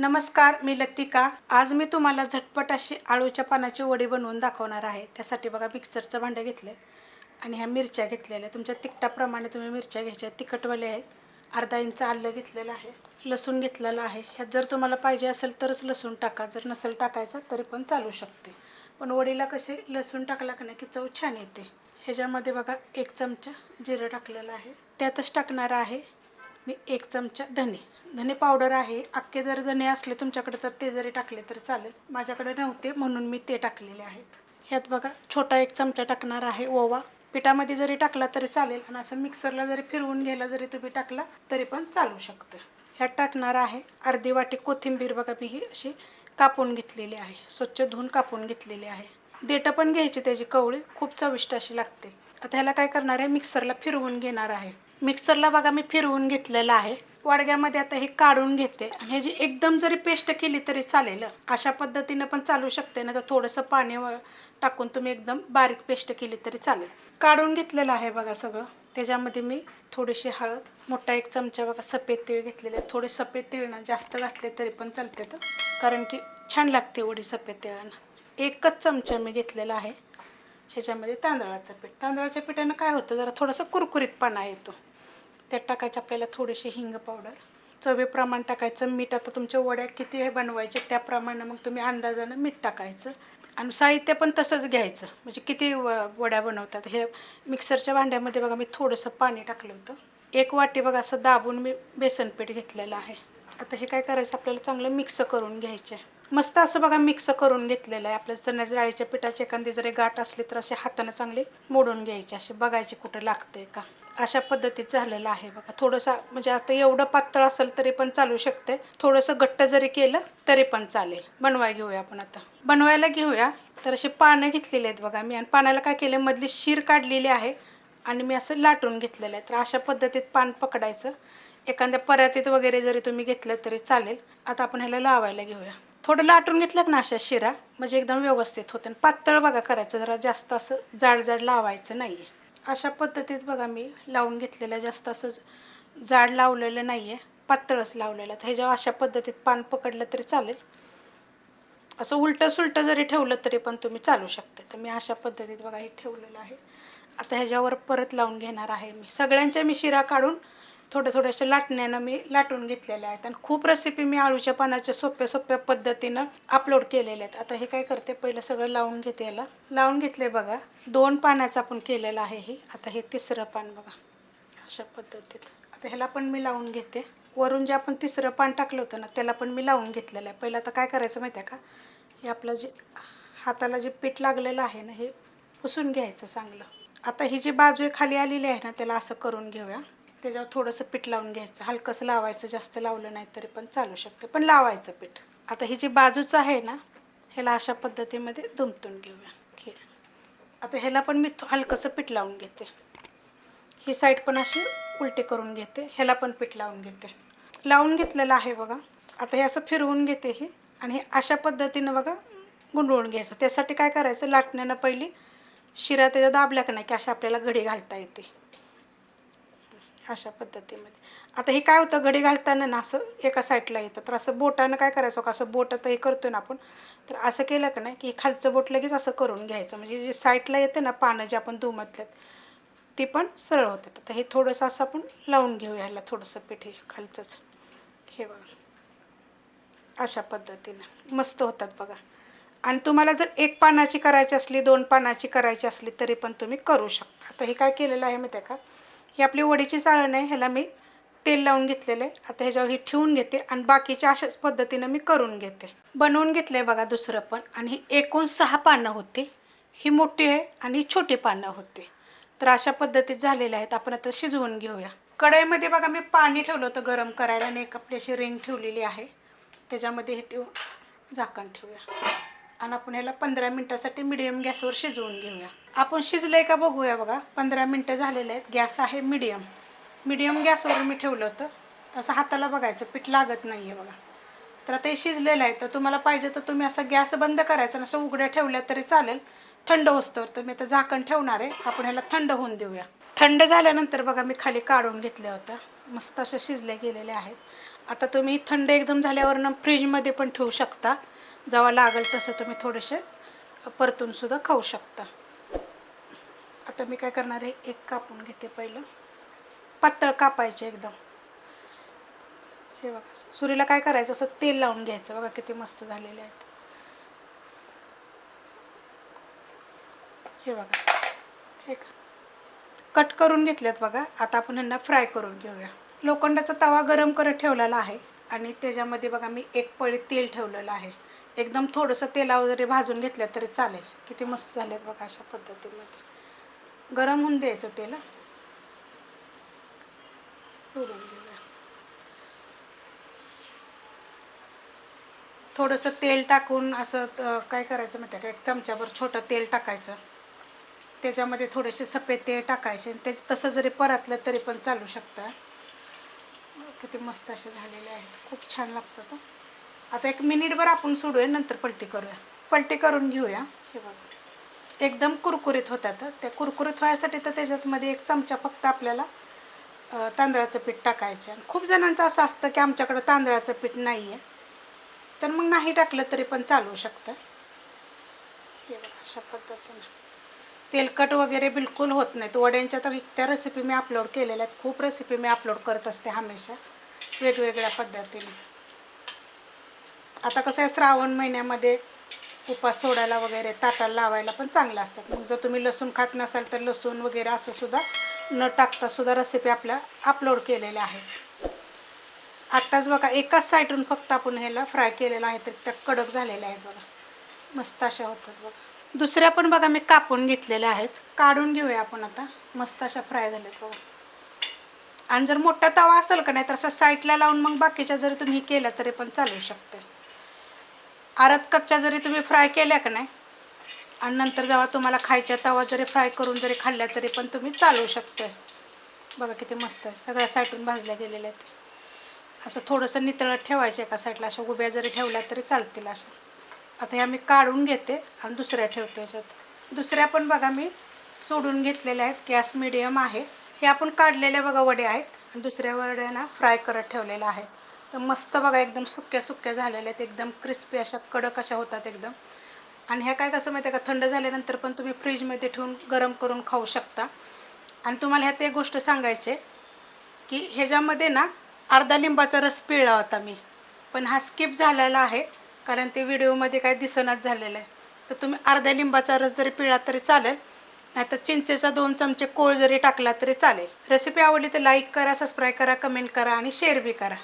नमस्कार मी लतिका. आज मी तुम्हाला झटपट अशी आळूच्या पानाची वडी बनवून दाखवणार आहे. त्यासाठी बघा मिक्सरचं भांडं घेतलं आणि ह्या मिरच्या घेतलेल्या तुमच्या तिखटाप्रमाणे तुम्ही मिरच्या घ्यायच्या तिखटवाले आहेत. अर्धा इंच आलं घेतलेलं आहे. लसूण घेतलेलं आहे. ह्यात जर तुम्हाला पाहिजे असेल तरच लसूण टाका. जर नसेल टाकायचं तरी पण चालू शकते. पण वडीला कसे लसूण टाकला का नाही की चव छान येते. ह्याच्यामध्ये बघा एक चमचा जिरं टाकलेलं आहे. त्यातच टाकणार आहे मी एक चमचा धने धने पावडर आहे. अख्खे जर धने असले तुमच्याकडे तर ते जरी टाकले तरी चालेल. माझ्याकडे नव्हते म्हणून मी ते टाकलेले आहेत. ह्यात बघा छोटा एक चमचा टाकणार आहे ओवा. पिठामध्ये जरी टाकला तरी चालेल आणि असं मिक्सरला जरी फिरवून घ्यायला जरी तुम्ही टाकला तरी पण चालू शकतं. ह्यात टाकणार आहे अर्धी वाटी कोथिंबीर बघा मी ही अशी कापून घेतलेली आहे. स्वच्छ धुवून कापून घेतलेली आहे. देठं पण घ्यायची त्याची कवळी खूप चविष्ट अशी लागते. आता ह्याला काय करणार आहे? मिक्सरला फिरवून घेणार आहे. मिक्सरला बघा मी फिरवून घेतलेलं आहे. वाडग्यामध्ये आता हे काढून घेते. आणि ह्याची एकदम जरी पेस्ट केली तरी चालेल. अशा पद्धतीनं पण चालू शकते ना तर थोडंसं पाणी टाकून तुम्ही एकदम बारीक पेस्ट केली तरी चालेल. काढून घेतलेलं आहे बघा सगळं. त्याच्यामध्ये मी थोडीशी हळद मोठा एक चमचा बघा सफेद तीळ घेतलेले आहे. थोडे सफेद तीळ ना जास्त घातले तरी पण चालते तर कारण की छान लागते एवढी सफेद तिळानं एकच चमचा मी घेतलेला आहे. ह्याच्यामध्ये तांदळाचं पीठ. तांदळाच्या पिठानं काय होतं? जरा थोडंसं कुरकुरीतपणा येतो. त्यात टाकायचं आपल्याला थोडीशी हिंग पावडर चवीप्रमाण टाकायचं. मीठ आता तुमच्या वड्या किती हे बनवायचे त्याप्रमाणे मग तुम्ही अंदाजानं मीठ टाकायचं. आणि साहित्य पण तसंच घ्यायचं. म्हणजे किती व वड्या बनवतात हे मिक्सरच्या भांड्यामध्ये बघा मी थोडंसं पाणी टाकलं होतं. एक वाटी बघा असं दाबून मी बेसन पीठ घेतलेलं आहे. आता हे काय करायचं? आपल्याला चांगलं मिक्स करून घ्यायचं. आहे मस्त असं बघा मिक्स करून घेतलेलं आहे. आपल्या चण्याच्या डाळीच्या पिठाची एखादी जरी गाठ असली तर असे हाताने चांगले मोडून घ्यायचे. असे बघायचे कुठं लागते का. अशा पद्धतीत झालेलं आहे बघा. थोडंसं म्हणजे आता एवढं पातळ असेल तरी पण चालू शकते. थोडंसं घट्ट जरी केलं तरी पण चालेल. बनवाय घेऊया आपण आता. बनवायला घेऊया. तर असे पानं घेतलेले आहेत बघा मी. आणि पानाला काय केलं मधली शीर काढलेली आहे. आणि मी असं लाटून घेतलेलं आहे. तर अशा पद्धतीत पान पकडायचं. एखाद्या परातीत वगैरे जरी तुम्ही घेतलं तरी चालेल. आता आपण ह्याला लावायला घेऊया. थोडं लाटून घेतलं ना अशा शिरा? म्हणजे एकदम व्यवस्थित होते. आणि पातळ बघा करायचं. जरा जास्त असं जाड जाड लावायचं नाही आहे अशा पद्धतीत बघा मी लावून घेतलेलं आहे. जास्त असं जाड लावलेलं नाही आहे पातळच लावलेलं आहे. तर ह्याच्यावर अशा पद्धतीत पान पकडलं तरी चालेल. असं उलटं सुलटं जरी ठेवलं तरी पण तुम्ही चालू शकते. तर मी अशा पद्धतीत बघा हे ठेवलेलं आहे. आता ह्याच्यावर परत लावून घेणार आहे मी. सगळ्यांच्या मी शिरा काढून थोड्या थोड्याशा लाटण्यानं मी लाटून घेतलेल्या आहेत. आणि खूप रेसिपी मी आळूच्या पानाच्या सोप्या सोप्या पद्धतीनं अपलोड केलेल्या आहेत. आता हे काय करते पहिलं सगळं लावून घेते याला. लावून घेतले बघा दोन पानाचं आपण केलेलं आहे हे. आता हे तिसरं पान बघा अशा पद्धतीत. आता ह्याला पण मी लावून घेते. वरून जे आपण तिसरं पान टाकलं होतं ना त्याला पण मी लावून घेतलेलं आहे. पहिलं आता काय करायचं माहिती आहे का? हे आपलं जे हाताला जे पीठ लागलेलं आहे ना हे पुसून घ्यायचं चांगलं. आता ही जी बाजू खाली आलेली आहे ना त्याला असं करून घेऊया. त्याच्यावर थोडंसं पीठ लावून घ्यायचं. हलकंसं लावायचं जास्त लावलं नाही तरी पण चालू शकते. पण लावायचं पीठ. आता ही जी बाजूचं आहे ना ह्याला अशा पद्धतीमध्ये दुमतून घेऊया. खीर. आता ह्याला पण मी हलकंसं पीठ लावून घेते. ही साईड पण अशी उलटी करून घेते. ह्याला पण पीठ लावून घेते. लावून घेतलेलं आहे बघा. आता हे असं फिरवून घेते हे. आणि हे अशा पद्धतीनं बघा गुंडवून घ्यायचं. त्यासाठी काय करायचं? लाटण्यानं पहिली शिरा त्याच्या दाबल्या का नाही की अशा आपल्याला घडी घालता येते. अशा पद्धतीमध्ये. आता हे काय होतं घडी घालताना ना असं एका साईडला येतं. तर असं बोटानं काय करायचं का असं बोट आता हे करतो ना आपण तर असं केलं का नाही की खालचं बोट लगेच असं करून घ्यायचं. म्हणजे जे साईडला येते ना पानं जे आपण दुमतल्यात ती पण सरळ होतात. आता हे थोडंसं असं आपण लावून घेऊ ह्याला थोडंसं पीठ हे खालचंच. हे बघा. अशा पद्धतीनं. मस्त होतात बघा. आणि तुम्हाला जर एक पानाची करायची असली दोन पानाची करायची असली तरी पण तुम्ही करू शकता. आता हे काय केलेलं आहे माहिती आहे का? ही आपली वडीची चाळण आहे ह्याला मी तेल लावून घेतलेलं. आहे आता ह्याच्यावर ही ठेवून घेते आणि बाकीच्या अशाच पद्धतीनं मी करून घेते. बनवून घेतलं आहे बघा दुसरं पण आणि ही एकूण सहा पानं होती. ही मोठी आहे आणि ही छोटी पानं होती. तर अशा पद्धतीत झालेल्या आहेत. आपण आता शिजवून घेऊया. कढईमध्ये बघा मी पाणी ठेवलं होतं गरम करायला आणि एक आपली अशी रिंग ठेवलेली आहे. त्याच्यामध्ये हे ठेवून झाकण ठेवूया. आणि आपण ह्याला पंधरा मिनटासाठी मिडियम गॅसवर शिजवून घेऊया. आपण शिजलंय का बघूया बघा. पंधरा मिनटं झालेले आहेत. गॅस आहे मिडियम मिडियम गॅसवर मी ठेवलं होतं. असं हाताला बघायचं. पीठ लागत नाही आहे बघा. तर आता हे शिजलेलं आहे. तर तुम्हाला पाहिजे तर तुम्ही असं गॅस बंद करायचा आणि असं उघड्या ठेवल्या तरी चालेल. थंड होस्तवर तर मी आता झाकण ठेवणार आहे. आपण ह्याला थंड होऊन देऊया. थंड झाल्यानंतर बघा मी खाली काढून घेतल्या होत्या. मस्त असे शिजले गेलेले आहेत. आता तुम्ही थंड एकदम झाल्यावरनं फ्रीजमध्ये पण ठेवू शकता. जेव्हा लागेल तसं तुम्ही थोडेसे परतून सुद्धा खाऊ शकता. आता मी काय करणार आहे एक कापून घेते पहिलं. पातळ कापायचे एकदम. हे बघा सुरीला काय करायचं असं तेल लावून घ्यायचं. बघा किती मस्त झालेले आहेत. हे बघा. हे का? कट करून घेतल्यात बघा. आता आपण ह्यांना फ्राय करून घेऊया. लोखंडाचा तवा गरम करत ठेवलेला आहे. आणि त्याच्यामध्ये बघा मी एक पळी तेल ठेवलेलं आहे. एकदम थोडंसं तेला जरी भाजून घेतलं तरी चालेल. किती मस्त झाले बघा अशा पद्धतीमध्ये. गरम होऊन द्यायचं तेल. सोडून देऊया. थोडंसं तेल टाकून असं काय करायचं माहिती आहे का? एक चमच्याभर छोटं तेल टाकायचं. त्याच्यामध्ये थोडेसे सफेद तेल टाकायचे आणि ते तसं जरी परतलं तरी पण चालू शकतं. किती मस्त असे झालेले आहेत. खूप छान लागतं तर आता एक मिनिटभर आपण सोडूया नंतर पलटी करूया. पलटी करून घेऊया. हे बघा. एकदम कुरकुरीत होतात. त्या कुरकुरीत व्हायसाठी तर त्याच्यातमध्ये एक चमचा फक्त आपल्याला तांदळाचं पीठ टाकायचं. खूप जणांचं असं असतं की आमच्याकडं तांदळाचं पीठ नाही आहे तर मग नाही टाकलं तरी पण चालू शकतं. हे बघा अशा पद्धतीनं. तेलकट वगैरे बिलकुल होत नाहीत. वड्यांच्या तर त्या रेसिपी मी अपलोड केलेल्या आहेत. खूप रेसिपी मी अपलोड करत असते हमेशा. वेगवेगळ्या पद्धतीने. आता कसं आहे श्रावण महिन्यामध्ये उपास सोडायला वगैरे ताटाला लावायला पण चांगलं असतात मग जर तुम्ही लसूण खात नसाल तर लसूण वगैरे असं सुद्धा न टाकता सुद्धा रेसिपी आपल्या अपलोड केलेल्या आहेत. आत्ताच बघा एकाच साईडून फक्त आपण ह्याला फ्राय केलेलं आहे तर त्या कडक झालेल्या आहेत बघा. मस्त अशा होतात बघा. दुसऱ्या पण बघा मी कापून घेतलेल्या आहेत. काढून घेऊया आपण आता. मस्त अशा फ्राय झाल्यात बघा. आणि जर मोठा तवा असेल का नाही तर असं साईडला लावून मग बाकीच्या जरी तुम्ही केलं तरी पण चालू शकते. आरत कच्च्या जरी तुम्ही फ्राय केल्या का नाही आणि नंतर जेव्हा तुम्हाला खायच्या तवा जरी फ्राय करून जरी खाल्ल्या तरी पण तुम्ही चालवू शकते बघा किती मस्त आहे. सगळ्या साईडून भाजल्या गेलेल्या आहेत. असं थोडंसं नितळत ठेवायचं एका साईडला. अशा उभ्या जरी ठेवल्या तरी चालतील अशा. आता ह्या मी काढून घेते आणि दुसऱ्या ठेवते याच्यात. दुसऱ्या पण बघा मी सोडून घेतलेल्या आहेत. गॅस मिडियम आहे. हे आपण काढलेल्या बघा वडे आहेत. आणि दुसऱ्या वड्यांना फ्राय करत ठेवलेल्या आहे. तर मस्त बघा एकदम सुक्या सुक्या झालेल्या आहेत एकदम क्रिस्पी अशा कडक अशा होतात एकदम. आणि ह्या काय कसं माहिती आहे का थंड झाल्यानंतर पण तुम्ही फ्रीजमध्ये ठेवून गरम करून खाऊ शकता. आणि तुम्हाला ह्यात एक गोष्ट सांगायचे की ह्याच्यामध्ये ना अर्धा लिंबाचा रस पिळला होता मी. पण हा स्किप झालेला आहे कारण ते व्हिडिओमध्ये काय दिसनाच झालेलं आहे. तर तुम्ही अर्ध्या लिंबाचा रस जरी पिळा तरी चालेल नाहीतर चिंचेचा दोन चमचे कोळ जरी टाकला तरी चालेल. रेसिपी आवडली तर लाईक करा सबस्क्राईब करा कमेंट करा आणि शेअर बी करा.